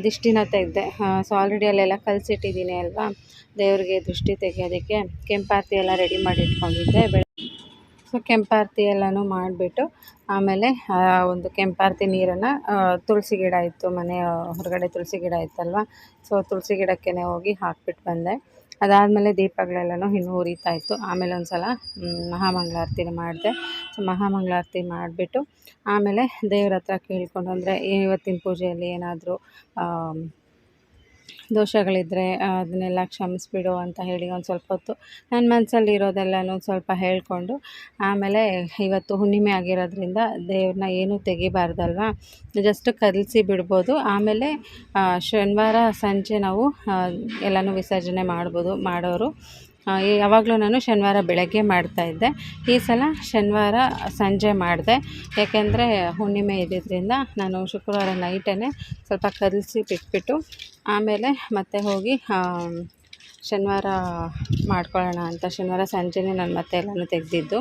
ದಿಷ್ಟಿನ ತೆಗೆದೆ ಸೊ ಆಲ್ರೆಡಿ ಅಲ್ಲೆಲ್ಲ ಕಲಸಿಟ್ಟಿದ್ದೀನಿ ಅಲ್ವಾ? ದೇವರಿಗೆ ದೃಷ್ಟಿ ತೆಗೆಯೋದಕ್ಕೆ ಕೆಂಪಾರತಿ ಎಲ್ಲ ರೆಡಿ ಮಾಡಿ ಇಟ್ಕೊಂಡಿದ್ದೆ. ಬೆಳೆ ಸೊ ಕೆಂಪಾರತಿ ಎಲ್ಲನೂ ಮಾಡಿಬಿಟ್ಟು ಆಮೇಲೆ ಒಂದು ಕೆಂಪಾರತಿ ನೀರನ್ನು ತುಳಸಿ ಗಿಡ ಇತ್ತು ಮನೆ ಹೊರಗಡೆ ತುಳಸಿ ಗಿಡ ಇತ್ತಲ್ವ? ಸೊ ತುಳಸಿ ಗಿಡಕ್ಕೆ ಹೋಗಿ ಹಾಕ್ಬಿಟ್ಟು ಬಂದೆ. ಅದಾದಮೇಲೆ ದೀಪಗಳೆಲ್ಲನೂ ಇನ್ನೂ ಉರಿತಾ ಇತ್ತು. ಆಮೇಲೆ ಒಂದು ಸಲ ಮಹಾಮಂಗಳಾರತಿ ಮಾಡಿದೆ. ಸೊ ಮಹಾಮಂಗಳಾರತಿ ಮಾಡಿಬಿಟ್ಟು ಆಮೇಲೆ ದೇವ್ರ ಹತ್ರ ಕೇಳಿಕೊಂಡು ಅಂದರೆ ಇವತ್ತಿನ ಪೂಜೆಯಲ್ಲಿ ಏನಾದರೂ ದೋಷಗಳಿದ್ದರೆ ಅದನ್ನೆಲ್ಲ ಕ್ಷಮಿಸಿಬಿಡು ಅಂತ ಹೇಳಿ ಒಂದು ಸ್ವಲ್ಪ ಹೊತ್ತು ನನ್ನ ಮನಸ್ಸಲ್ಲಿ ಇರೋದೆಲ್ಲನೂ ಸ್ವಲ್ಪ ಹೇಳಿಕೊಂಡು, ಆಮೇಲೆ ಇವತ್ತು ಹುಣ್ಣಿಮೆ ಆಗಿರೋದ್ರಿಂದ ದೇವ್ರನ್ನ ಏನೂ ತೆಗಿಬಾರ್ದಲ್ವಾ? ಜಸ್ಟ್ ಕದಲಿಸಿ ಬಿಡ್ಬೋದು. ಆಮೇಲೆ ಶನಿವಾರ ಸಂಜೆ ನಾವು ಎಲ್ಲನೂ ವಿಸರ್ಜನೆ ಮಾಡ್ಬೋದು, ಮಾಡೋರು. ಯಾವಾಗಲೂ ನಾನು ಶನಿವಾರ ಬೆಳಗ್ಗೆ ಮಾಡ್ತಾಯಿದ್ದೆ ಈ ಸಲ ಶನಿವಾರ ಸಂಜೆ ಮಾಡಿದೆ. ಯಾಕೆಂದರೆ ಹುಣ್ಣಿಮೆ ಇದ್ದಿದ್ದರಿಂದ ನಾನು ಶುಕ್ರವಾರ ನೈಟೇ ಸ್ವಲ್ಪ ಕಲಸಿ ಬಿಟ್ಬಿಟ್ಟು ಆಮೇಲೆ ಮತ್ತೆ ಹೋಗಿ ಶನಿವಾರ ಮಾಡ್ಕೊಳ್ಳೋಣ ಅಂತ ಶನಿವಾರ ಸಂಜೆನೇ ನಾನು ಮತ್ತೆ ಎಲ್ಲನೂ ತೆಗೆದಿದ್ದು.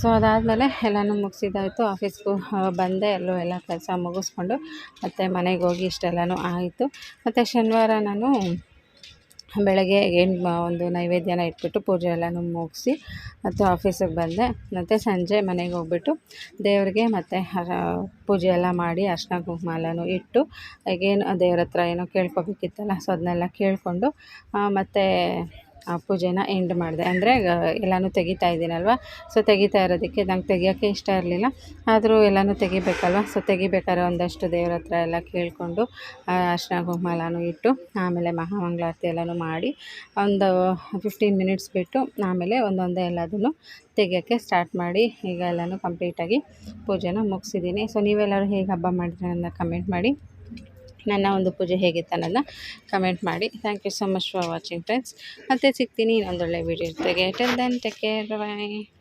ಸೊ ಅದಾದಮೇಲೆ ಎಲ್ಲನೂ ಮುಗಿಸಿದಾಯಿತು. ಆಫೀಸ್ಗೂ ಬಂದೆ, ಎಲ್ಲೂ ಎಲ್ಲ ಕೆಲಸ ಮುಗಿಸ್ಕೊಂಡು ಮತ್ತು ಮನೆಗೆ ಹೋಗಿ ಇಷ್ಟೆಲ್ಲನೂ ಆಯಿತು. ಮತ್ತು ಶನಿವಾರ ನಾನು ಬೆಳಗ್ಗೆ ಏನು ಒಂದು ನೈವೇದ್ಯನ ಇಟ್ಬಿಟ್ಟು ಪೂಜೆ ಎಲ್ಲನೂ ಮುಗಿಸಿ ಮತ್ತು ಆಫೀಸಿಗೆ ಬಂದೆ. ಮತ್ತು ಸಂಜೆ ಮನೆಗೆ ಹೋಗ್ಬಿಟ್ಟು ದೇವರಿಗೆ ಮತ್ತು ಪೂಜೆ ಎಲ್ಲ ಮಾಡಿ ಅರ್ಶಿನ ಕುಂಕುಮ ಇಟ್ಟು, ಹಾಗೇನು ದೇವ್ರ ಹತ್ರ ಏನೋ ಕೇಳ್ಕೊಬೇಕಿತ್ತಲ್ಲ, ಸೊ ಅದನ್ನೆಲ್ಲ ಕೇಳಿಕೊಂಡು ಮತ್ತು ಪೂಜೆನ ಎಂಡ್ ಮಾಡಿದೆ. ಅಂದರೆ ಎಲ್ಲನೂ ತೆಗಿತಾ ಇದ್ದೀನಲ್ವ? ಸೊ ತೆಗಿತಾ ಇರೋದಕ್ಕೆ ನಂಗೆ ತೆಗಿಯೋಕ್ಕೆ ಇಷ್ಟ ಇರಲಿಲ್ಲ. ಆದರೂ ಎಲ್ಲನೂ ತೆಗಿಬೇಕಲ್ವ? ಸೊ ತೆಗಿಬೇಕಾದ್ರೆ ಒಂದಷ್ಟು ದೇವ್ರ ಹತ್ರ ಎಲ್ಲ ಕೇಳಿಕೊಂಡು ಅರ್ಶನ ಕುಂಕುಮಲಾನು ಇಟ್ಟು, ಆಮೇಲೆ ಮಹಾಮಂಗಳಾರತಿ ಎಲ್ಲನೂ ಮಾಡಿ, ಒಂದು ಫಿಫ್ಟೀನ್ ಮಿನಿಟ್ಸ್ ಬಿಟ್ಟು ಆಮೇಲೆ ಒಂದೊಂದೇ ಎಲ್ಲದನ್ನು ತೆಗಿಯೋಕ್ಕೆ ಸ್ಟಾರ್ಟ್ ಮಾಡಿ, ಈಗ ಎಲ್ಲನೂ ಕಂಪ್ಲೀಟಾಗಿ ಪೂಜೆನ ಮುಗಿಸಿದ್ದೀನಿ. ಸೊ ನೀವೆಲ್ಲರೂ ಹೇಗೆ ಹಬ್ಬ ಮಾಡಿದ್ರೆ ಅಂತ ಕಮೆಂಟ್ ಮಾಡಿ. ನನ್ನ ಒಂದು ಪೂಜೆ ಹೇಗಿತ್ತು ಅನ್ನೋದನ್ನ ಕಮೆಂಟ್ ಮಾಡಿ. Thank you so much for watching friends ಮತ್ತೆ ಸಿಗ್ತೀನಿ ಇನ್ನೊಂದೊಳ್ಳೆ ವೀಡಿಯೋ ಜೊತೆಗೆ. Till then take care bye